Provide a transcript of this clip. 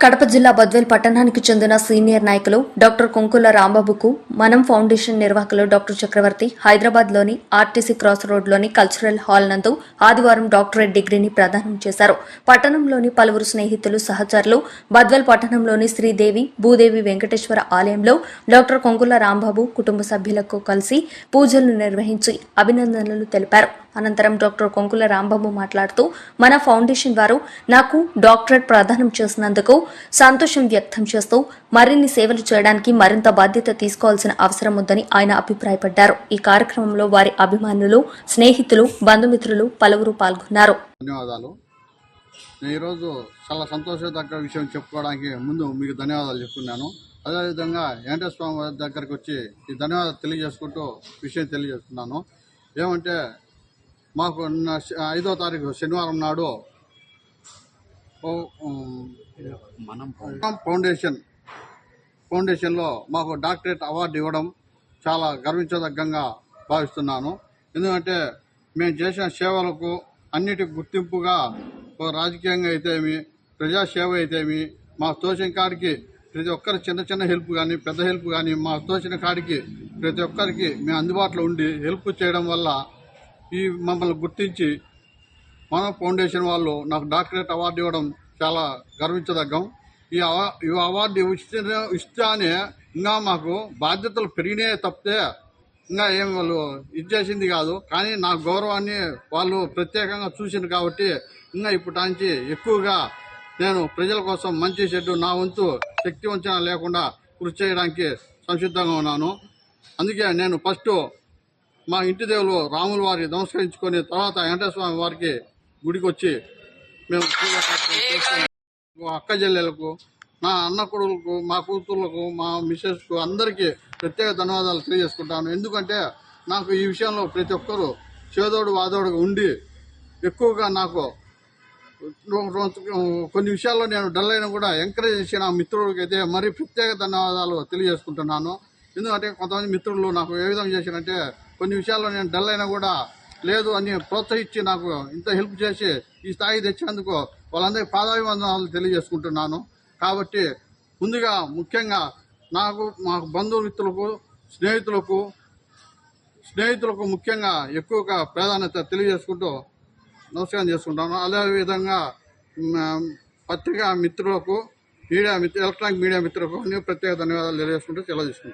కడప జిల్లా బద్వేల్ పట్టణానికి చెందిన సీనియర్ నాయకులు డాక్టర్ కొంకుల రాంబాబుకు మనం ఫౌండేషన్ నిర్వాహకులు డాక్టర్ చక్రవర్తి హైదరాబాద్లోని ఆర్టీసీ క్రాస్ రోడ్లోని కల్చరల్ హాల్ నందు ఆదివారం డాక్టరేట్ డిగ్రీని ప్రదానం చేశారు. పట్టణంలోని పలువురు స్నేహితులు సహచరులు బద్వేల్ పట్టణంలోని శ్రీదేవి భూదేవి వెంకటేశ్వర ఆలయంలో డాక్టర్ కొంకుల రాంబాబు కుటుంబ సభ్యులకు కలిసి పూజలు నిర్వహించి అభినందనలు తెలిపారు. అనంతరం డాక్టర్ కొంకుల రాంబాబు మాట్లాడుతూ మన ఫౌండేషన్ వారు నాకు డాక్టరేట్ ప్రదానం చేసినందుకు సంతోషం వ్యక్తం చేస్తూ మరిన్ని సేవలు చేయడానికి మరింత బాధ్యత తీసుకోవాల్సిన అవసరం ఉందని ఆయన అభిప్రాయపడ్డారు. ఈ కార్యక్రమంలో వారి అభిమానులు స్నేహితులు బంధుమిత్రులు పలువురు పాల్గొన్నారు. ధన్యవాదాలు. నేను ఈరోజు చాలా సంతోషదగ్గ విషయం చెప్పుకోవడానికి ముందు మీకు ధన్యవాదాలు చెప్తున్నాను. అదేవిధంగా వెంకటేశ్వర స్వామి వారి దగ్గరికి వచ్చి ఈ ధన్యవాదాలు తెలియజేసుకుంటూ విషయం తెలియజేస్తున్నాను. ఏమంటే మాకు ఐదో తారీఖు శనివారం నాడు మనం ఫౌండేషన్. ఫౌండేషన్లో మాకు డాక్టరేట్ అవార్డు ఇవ్వడం చాలా గర్వించదగ్గంగా భావిస్తున్నాను. ఎందుకంటే మేము చేసిన సేవలకు అన్నిటికి గుర్తింపుగా రాజకీయంగా అయితేమి ప్రజాసేవ అయితేమి మా తోచిన కాడికి ప్రతి ఒక్కరి చిన్న చిన్న హెల్ప్ కానీ పెద్ద హెల్ప్ కానీ మా తోచిన కాడికి ప్రతి ఒక్కరికి మేము అందుబాటులో ఉండి హెల్ప్ చేయడం వల్ల ఈ మమ్మల్ని గుర్తించి మన ఫౌండేషన్ వాళ్ళు నాకు డాక్టరేట్ అవార్డు ఇవ్వడం చాలా గర్వించదగ్గం. ఈ ఈ అవార్డు ఇస్తే ఇస్తానే ఇంకా మాకు బాధ్యతలు పెరిగినాయి తప్పితే ఇంకా ఏం వాళ్ళు ఇచ్చేసింది కాదు. కానీ నా గౌరవాన్ని వాళ్ళు ప్రత్యేకంగా చూసింది కాబట్టి ఇంకా ఇప్పటి నుంచి ఎక్కువగా నేను ప్రజల కోసం మంచి చెడ్డు నా వంతు శక్తి వంచన లేకుండా కృషి చేయడానికి సంసిద్ధంగా ఉన్నాను. అందుకే నేను ఫస్ట్ మా ఇంటి దేవులు రాముల వారి నమస్కరించుకొని తర్వాత వెంకటేశ్వర స్వామి వారికి గుడికి వచ్చి మేము అక్క చెల్లెలకు నా అన్న కొడుకులకు మా కూతుర్లకు మా మిస్సెస్కు అందరికీ ప్రత్యేక ధన్యవాదాలు తెలియజేసుకుంటాను. ఎందుకంటే నాకు ఈ విషయంలో ప్రతి ఒక్కరూ చేదోడు వాదోడుగా ఉండి ఎక్కువగా నాకు కొన్ని విషయాల్లో నేను డల్ అయినా కూడా ఎంకరేజ్ చేసిన మిత్రుడికి అయితే మరీ ప్రత్యేక ధన్యవాదాలు తెలియజేసుకుంటున్నాను. ఎందుకంటే కొంతమంది మిత్రులు నాకు ఏ విధంగా చేసినంటే కొన్ని విషయాల్లో నేను డల్ అయినా కూడా లేదు అని ప్రోత్సహించి నాకు ఇంత హెల్ప్ చేసి ఈ స్థాయి తెచ్చేందుకు వాళ్ళందరికీ పాదాభివందనాలు తెలియజేసుకుంటున్నాను. కాబట్టి ముందుగా ముఖ్యంగా నాకు మా బంధుమిత్రులకు స్నేహితులకు స్నేహితులకు ముఖ్యంగా ఎక్కువగా ప్రాధాన్యత తెలియజేసుకుంటూ నమస్కారం చేసుకుంటాను అదేవిధంగా పత్రికా మిత్రులకు మీడియా మిత్రు ఎలక్ట్రానిక్ మీడియా మిత్రులకు ప్రత్యేక ధన్యవాదాలు తెలియజేసుకుంటూ తెలియజేసుకుంటాను